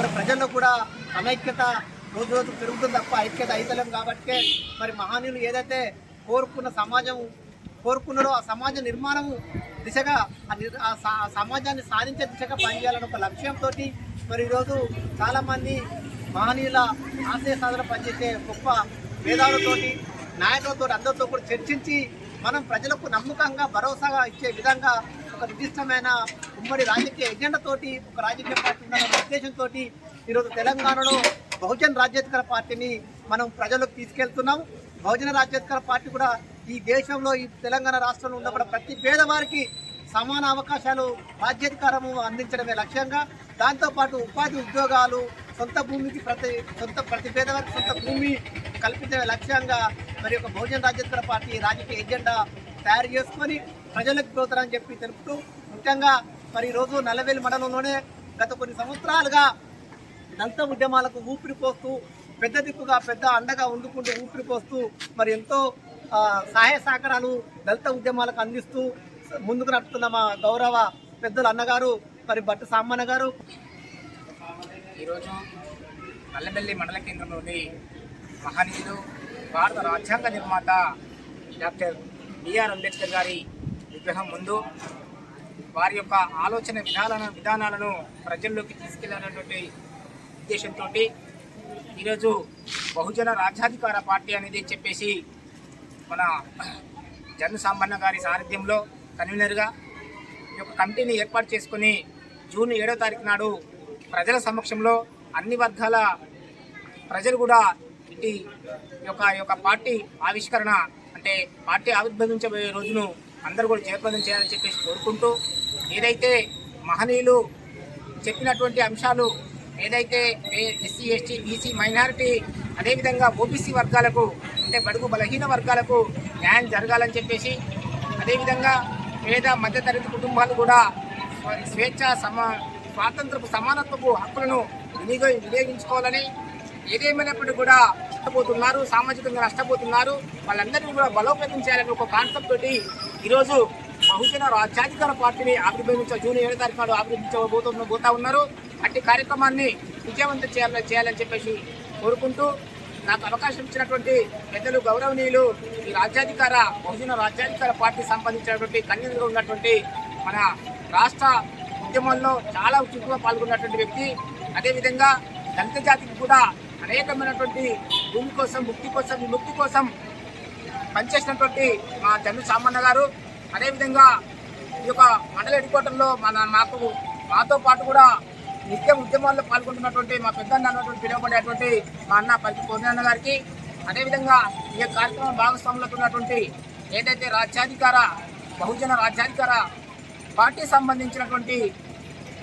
మరి ప్రజల్లో కూడా అనైక్యత రోజు రోజు పెరుగుతుంది తప్ప ఐక్యత అయితలేం కాబట్టి మరి మహానీయులు ఏదైతే కోరుకున్న సమాజం కోరుకున్నారో ఆ సమాజ నిర్మాణం దిశగా ఆ నిర్- సా- ఆ సమాజాన్ని సాధించే దిశగా పనిచేయాలని ఒక లక్ష్యంతో మరి ఈరోజు చాలామంది మహనీయుల ఆశయ సాధన పనిచేసే గొప్ప మేధావులతోటి నాయకులతో అందరితో కూడా చర్చించి మనం ప్రజలకు నమ్మకంగా భరోసాగా ఇచ్చే విధంగా ఒక నిర్దిష్టమైన ఉమ్మడి రాజకీయ ఎజెండాతోటి ఒక రాజకీయ పార్టీ ఉండాలనే ఉద్దేశంతో ఈరోజు తెలంగాణలో బహుజన రాజ్యాధికార పార్టీని మనం ప్రజలకు తీసుకెళ్తున్నాం. బహుజన రాజ్యాధికార పార్టీ కూడా ఈ దేశంలో ఈ తెలంగాణ రాష్ట్రంలో ఉన్న కూడా ప్రతి పేదవారికి సమాన అవకాశాలు రాజ్యాధికారము అందించడమే లక్ష్యంగా దాంతోపాటు ఉపాధి ఉద్యోగాలు సొంత భూమికి ప్రతి సొంత ప్రతి పేదవారికి సొంత భూమి కల్పించే లక్ష్యంగా మరి యొక్క బహుజన రాజ్యాధికార పార్టీ రాజకీయ ఎజెండా తయారు చేసుకొని ప్రజలకు పోతారని చెప్పి తెలుపుతూ ముఖ్యంగా మరి ఈరోజు నల్లవేలి మండలంలోనే గత కొన్ని సంవత్సరాలుగా దళిత ఉద్యమాలకు ఊపిరి పోస్తూ పెద్ద దిక్కుగా పెద్ద అండగా ఉండుకుంటూ ఊపిరి పోస్తూ మరి ఎంతో సహాయ సహకారాలు దళిత ఉద్యమాలకు అందిస్తూ ముందుకు నడుపుతున్న మా గౌరవ పెద్దలు అన్నగారు మరి భట్టు సామన్న గారు. ఈరోజు నల్లబెల్లి మండల కేంద్రంలోని మహనీయులు భారత రాజ్యాంగ నిర్మాత డాక్టర్ బిఆర్ అంబేద్కర్ గారి విగ్రహం ముందు వారి యొక్క ఆలోచన విధానాలను విధానాలను ప్రజల్లోకి తీసుకెళ్ళాలన్నటువంటి ఉద్దేశంతో ఈరోజు బహుజన రాజ్యాధికార పార్టీ అనేది చెప్పేసి మన జన్ సాంబన్న గారి సారథ్యంలో కన్వీనర్గా ఈ యొక్క కమిటీని ఏర్పాటు చేసుకుని జూన్ ఏడో తారీఖు నాడు ప్రజల సమక్షంలో అన్ని వర్గాల ప్రజలు కూడా ఇటు యొక్క యొక్క పార్టీ ఆవిష్కరణ అంటే పార్టీ ఆవిర్భవించబోయే రోజును అందరూ కూడా జయప్రదం చేయాలని చెప్పేసి కోరుకుంటూ ఏదైతే మహనీయులు చెప్పినటువంటి అంశాలు ఏదైతే ఎస్సీ ఎస్టీ బీసీ మైనారిటీ అదేవిధంగా ఓబీసీ వర్గాలకు అంటే బడుగు బలహీన వర్గాలకు న్యాయం జరగాలని చెప్పేసి అదేవిధంగా పేద మధ్యతరగతి కుటుంబాలు కూడా స్వ- స్వేచ్ఛ సమా స్వాతంత్రపు సమానత్వపు హక్కులను వినియోగ వినియోగించుకోవాలని ఏదేమైనప్పటికీ కూడా నష్టపోతున్నారు సామాజికంగా నష్టపోతున్నారు. వాళ్ళందరినీ కూడా బలోపేతం చేయాలని ఒక కాన్సెప్ట్ తోటి ఈరోజు బహుజన రాజ్యాధికార పార్టీని ఆవిర్భవించ జూన్ ఏడు తారీఖు నాడు ఆవిర్భించబోతున్న పోతా ఉన్నారు అట్టి కార్యక్రమాన్ని విజయవంతం చేయాలని చేయాలని చెప్పేసి కోరుకుంటూ నాకు అవకాశం ఇచ్చినటువంటి పెద్దలు గౌరవనీయులు ఈ రాజ్యాధికార బహుజన రాజ్యాధికార పార్టీ సంబంధించినటువంటి కన్వీనర్గా ఉన్నటువంటి మన రాష్ట్ర ఉద్యమంలో చాలా చురుకుగా పాల్గొన్నటువంటి వ్యక్తి. అదేవిధంగా దళిత జాతికి కూడా అనేకమైనటువంటి భూమి కోసం ముక్తి కోసం విముక్తి కోసం పనిచేసినటువంటి మా జన్మ సామాన్య గారు అదేవిధంగా ఈ యొక్క మండల హెడ్ క్వార్టర్లో మన మాకు మాతో పాటు కూడా నిత్యం ఉద్యమాల్లో పాల్గొంటున్నటువంటి మా పెద్దన్న అన్నటువంటి పిలువబడేటువంటి మా అన్న పల్లి పూర్ణన్న గారికి అదేవిధంగా ఈ యొక్క కార్యక్రమం భాగస్వాములకు ఉన్నటువంటి ఏదైతే రాజ్యాధికార బహుజన రాజ్యాధికార పార్టీ సంబంధించినటువంటి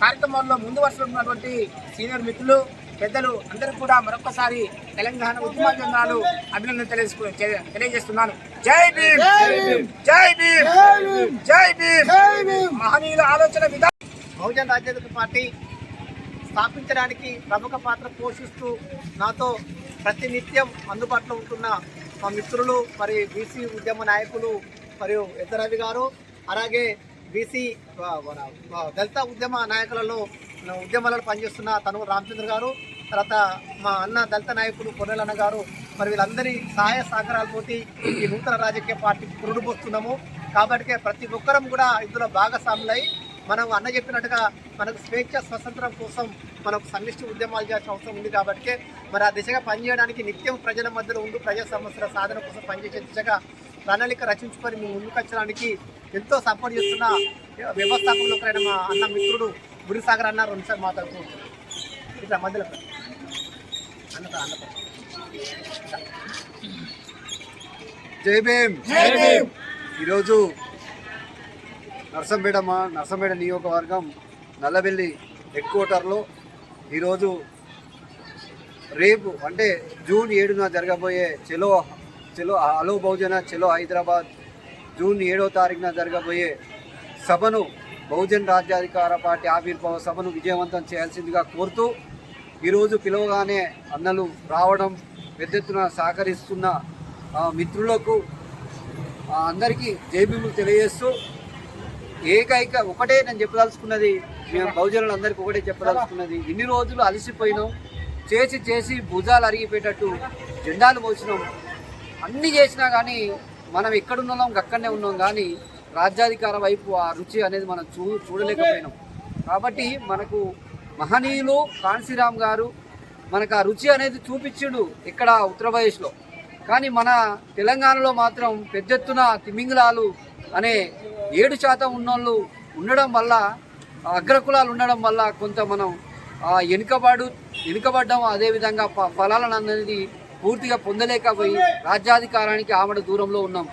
కార్యక్రమాల్లో ముందు వరుసలో ఉన్నటువంటి సీనియర్ మిత్రులు పెద్దలు అందరూ కూడా మరొకసారి తెలంగాణ ఉద్యమ జెండాలు అభినందన తెలియజేసుకు తె- తెలియజేస్తున్నాను. జై భీమ్! జై భీమ్! జై భీమ్! మహనీయుల ఆలోచన విధానం. బహుజన్ రాజ్యాధికార పార్టీ స్థాపించడానికి ప్రముఖ పాత్ర పోషిస్తూ నాతో ప్రతినిత్యం అందుబాటులో ఉంటున్న మా మిత్రులు మరి బీసీ ఉద్యమ నాయకులు మరియు ఎద్దరవి గారు అలాగే బీసీ దళిత ఉద్యమ నాయకులలో ఉద్యమాలలో పనిచేస్తున్న తను రామచంద్ర గారు తర్వాత మా అన్న దళిత నాయకుడు కొర్రెలన్న గారు మరి వీళ్ళందరి సహాయ సహకారాలతోటి ఈ నూతన రాజకీయ పార్టీకి పురుడుపోస్తున్నాము. కాబట్టి ప్రతి ఒక్కరం కూడా ఇందులో భాగస్వాములై మనం అన్న చెప్పినట్టుగా మనకు స్వేచ్ఛ స్వతంత్రం కోసం మనకు సమిష్టి ఉద్యమాలు చేయాల్సిన అవసరం ఉంది కాబట్టి మరి ఆ దిశగా పనిచేయడానికి నిత్యం ప్రజల మధ్యలో ఉండి ప్రజా సమస్యల సాధన కోసం పనిచేసే దిశగా ప్రణాళిక రచించుకొని మేము ముందుకు వచ్చడానికి ఎంతో సపోర్ట్ చేస్తున్న వ్యవస్థాపకులు మా అన్న మిత్రుడు గుడిసాగర్ అన్న రెండుసార్లు మాట్లాడుతూ ఇట్లా మధ్యలో పెట్టు. అన్నతో అన్నతో జై భీమ్. ఈరోజు నర్సంపేట మా నర్సంపేట నియోజకవర్గం నల్లబెల్లి హెడ్ క్వార్టర్లో ఈరోజు రేపు అంటే జూన్ ఏడున జరగబోయే చెలో చెలో హలో బహుజన చెలో హైదరాబాద్ జూన్ ఏడో తారీఖున జరగబోయే సభను బహుజన్ రాజ్యాధికార పార్టీ ఆవిర్భావ సభను విజయవంతం చేయాల్సిందిగా కోరుతూ ఈరోజు పిలవగానే అన్నలు రావడం పెద్ద ఎత్తున సహకరిస్తున్న ఆ, మిత్రులకు అందరికీ జైబీములు తెలియజేస్తూ ఏకైక ఒకటే నేను చెప్పదలుచుకున్నది మేము బహుజనులందరికీ ఒకటే చెప్పదలుచుకున్నది. ఇన్ని రోజులు అలసిపోయినాం చేసి చేసి భుజాలు అరిగిపోయేటట్టు జెండాలు పోసినాం అన్నీ చేసినా కానీ మనం ఎక్కడున్నాం అక్కడనే ఉన్నాం. కానీ రాజ్యాధికార వైపు ఆ రుచి అనేది మనం చూ చూడలేకపోయినాం. కాబట్టి మనకు మహనీయులు కాన్సీరామ్ గారు మనకు ఆ రుచి అనేది చూపించిండు ఇక్కడ ఉత్తరప్రదేశ్లో. కానీ మన తెలంగాణలో మాత్రం పెద్ద ఎత్తున తిమింగలాలు అనే ఏడు శాతం ఉన్నోళ్ళు ఉండడం వల్ల అగ్రకులాలు ఉండడం వల్ల కొంత మనం వెనుకబడు వెనుకబడ్డం అదేవిధంగా ఫలాలను అనేది పూర్తిగా పొందలేకపోయి రాజ్యాధికారానికి ఆమడ దూరంలో ఉన్నాం.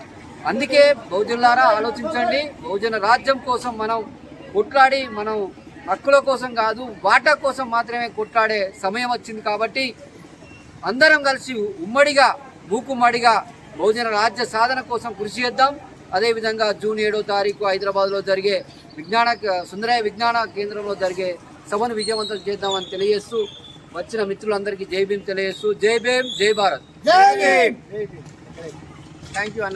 అందుకే బహుజనులారా ఆలోచించండి. బహుజన రాజ్యం కోసం మనం కొట్లాడి మనం హక్కుల కోసం కాదు వాటా కోసం మాత్రమే కొట్లాడే సమయం వచ్చింది కాబట్టి అందరం కలిసి ఉమ్మడిగా మూకుమ్మడిగా బహుజన రాజ్య సాధన కోసం కృషి చేద్దాం. అదేవిధంగా జూన్ ఏడో తారీఖు హైదరాబాద్లో జరిగే విజ్ఞాన సుందరయ్య విజ్ఞాన కేంద్రంలో జరిగే సభను విజయవంతం చేద్దామని తెలియజేస్తూ వచ్చిన మిత్రులందరికీ జై భీమ్ తెలియజేస్తూ జై భీమ్ జై భారత్. థ్యాంక్ యూ అన్న